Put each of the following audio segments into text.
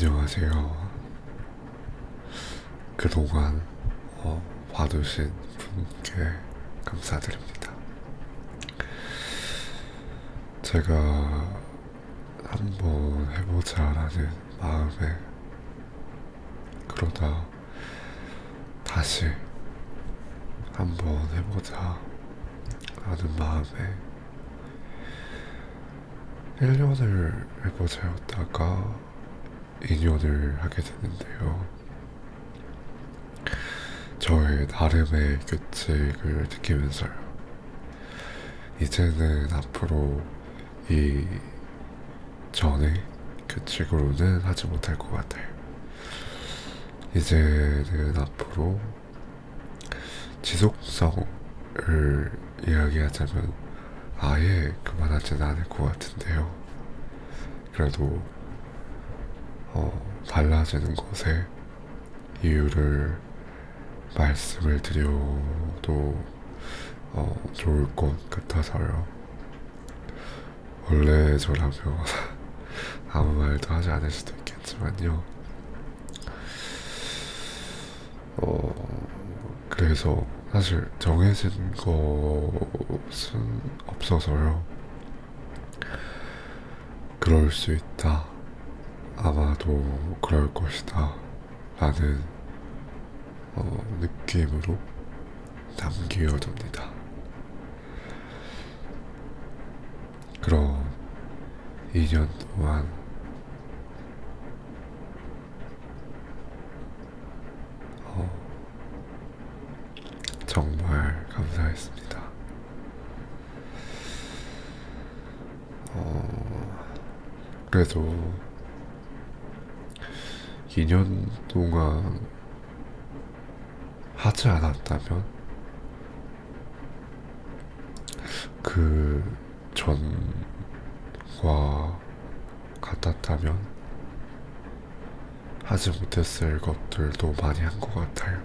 안녕하세요. 그동안 어, 봐주신 분께 감사드립니다. 제가 한번 해보자라는 마음에 그러다 다시 한번 해보자 라는 마음에 1년을 해보자였다가 2년을 하게 됐는데요. 저의 나름의 규칙을 지키면서요. 이제는 앞으로 이 전에 규칙으로는 하지 못할 것 같아요. 이제는 앞으로 지속성을 이야기하자면 아예 그만하진 않을 것 같은데요. 그래도 어, 달라지는 것에 이유를 말씀을 드려도 어, 좋을 것 같아서요. 원래 저라면 아무 말도 하지 않을 수도 있겠지만요. 어, 그래서 사실 정해진 것은 없어서요. 그럴 수 있다. 아마도 그럴 것이다. 라는 어, 느낌으로 남겨둡니다. 그럼 2년 동안 어, 정말 감사했습니다. 어, 그래도 2년 동안 하지 않았다면 그 전과 같았다면 하지 못했을 것들도 많이 한 것 같아요.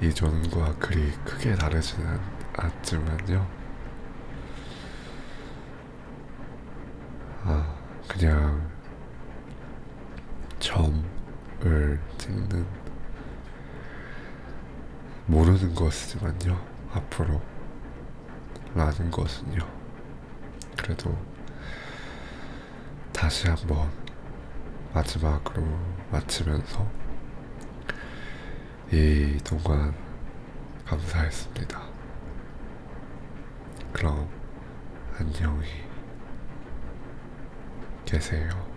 이전과 그리 크게 다르지는 않지만요. 아, 그냥 점을 찍는 모르는 것이지만요. 앞으로 라는 것은요. 그래도 다시 한번 마지막으로 마치면서 이 동안 감사했습니다. 그럼 안녕히 계세요.